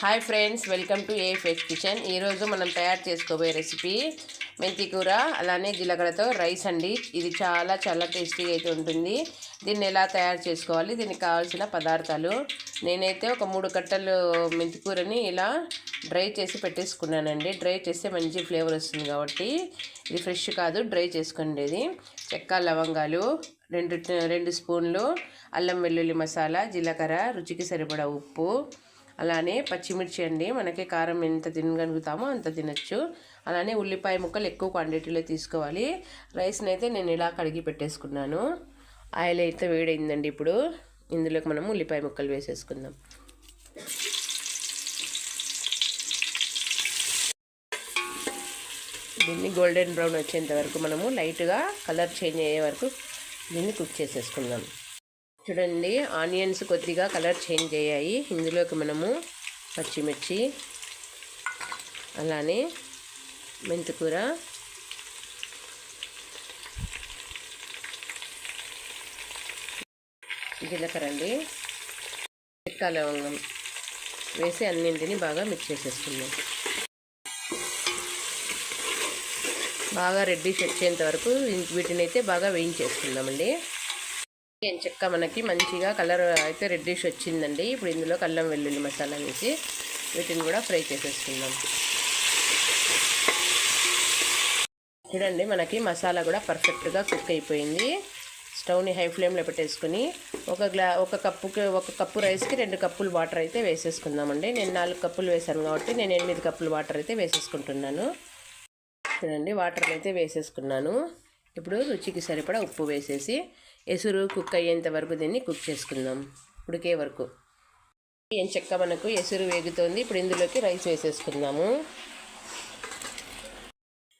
Hi friends welcome to A face kitchen ఈరోజు మనం తయారు చేసుకోబోయే రెసిపీ మెంతి కూర అలానే జీలకర్రతో రైస్ అండి. ఇది చాలా చాలా టేస్టీగా అయితే ఉంటుంది. దీన్ని ఎలా తయారు చేసుకోవాలి? దీనికి కావాల్సిన పదార్థాలు. నేనైతే ఒక మూడు కట్టలు మెంతి కూరని ఇలా డ్రై చేసి పెట్టేసుకున్నానండి. డ్రై చేస్తే మంచి ఫ్లేవర్ వస్తుంది కాబట్టి ఇది ఫ్రెష్ కాదు డ్రై చేసుకోండి ఇది. చెక్క లవంగాలు రెండు రెండు స్పూన్లు అల్లం వెల్లుల్లి మసాలా జీలకర్ర రుచికి సరిపడా ఉప్పు అలానే పచ్చిమిర్చి అండి. మనకి కారం ఎంత తినగలుగుతామో అంత తినచ్చు. అలానే ఉల్లిపాయ ముక్కలు ఎక్కువ క్వాంటిటీలో తీసుకోవాలి. రైస్ని అయితే నేను ఇలా కడిగి పెట్టేసుకున్నాను. ఆయిల్ అయితే వేడైందండి ఇప్పుడు. ఇందులోకి మనం ఉల్లిపాయ ముక్కలు వేసేసుకుందాం. దీన్ని గోల్డెన్ బ్రౌన్ వచ్చేంత వరకు మనము లైట్గా కలర్ చేంజ్ అయ్యే వరకు దీన్ని కుక్ చేసేసుకుందాం. చూడండి ఆనియన్స్ కొద్దిగా కలర్ చేంజ్ అయ్యాయి. ఇందులోకి మనము పచ్చిమిర్చి అలానే మెంతికూర జీలకర్ర అండి చెక్క లవంగం వేసి అన్నింటిని బాగా మిక్స్ చేసేసుకుందాం. బాగా రెడ్డిష్ వచ్చేంత వరకు వీటిని అయితే బాగా వేయించేసుకుందామండి. ఏం చెక్క మనకి మంచిగా కలర్ అయితే రెడ్డిష్ వచ్చిందండి. ఇప్పుడు ఇందులో కల్లం వెల్లుల్లి మసాలా వేసి వీటిని కూడా ఫ్రై చేసేసుకుందాం. చూడండి మనకి మసాలా కూడా పర్ఫెక్ట్గా కుక్ అయిపోయింది. స్టవ్ని హై ఫ్లేమ్లో పెట్టేసుకుని ఒక గ్లా ఒక కప్పుకి ఒక కప్పు రైస్కి రెండు కప్పులు వాటర్ అయితే వేసేసుకుందామండి. నేను నాలుగు కప్పులు వేసాను కాబట్టి నేను ఎనిమిది కప్పులు వాటర్ అయితే వేసేసుకుంటున్నాను. చూడండి వాటర్ అయితే వేసేసుకున్నాను. ఇప్పుడు రుచికి సరిపడా ఉప్పు వేసేసి ఎసురు కుక్ అయ్యేంత వరకు దీన్ని కుక్ చేసుకుందాం. ఉడికే వరకు. ఏం చెక్క మనకు ఎసురు వేగుతోంది. ఇప్పుడు ఇందులోకి రైస్ వేసేసుకుందాము.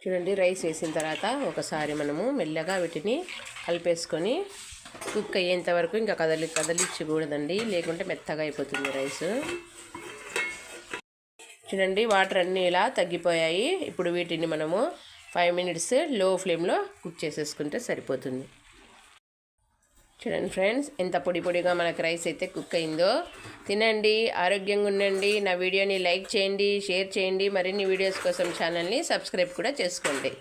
చూడండి రైస్ వేసిన తర్వాత ఒకసారి మనము మెల్లగా వీటిని కలిపేసుకొని కుక్ అయ్యేంత వరకు ఇంకా కదలి కదలిచ్చకూడదండి లేకుంటే మెత్తగా అయిపోతుంది రైస్. చూడండి వాటర్ అన్నీ ఇలా తగ్గిపోయాయి. ఇప్పుడు వీటిని మనము ఫైవ్ మినిట్స్లో ఫ్లేమ్లో కుక్ చేసేసుకుంటే సరిపోతుంది. చూడండి ఫ్రెండ్స్ ఎంత పొడి పొడిగా మనకు రైస్ అయితే కుక్ అయిందో. తినండి ఆరోగ్యంగా ఉండండి. నా వీడియోని లైక్ చేయండి షేర్ చేయండి. మరిన్ని వీడియోస్ కోసం ఛానల్ని సబ్స్క్రైబ్ కూడా చేసుకోండి.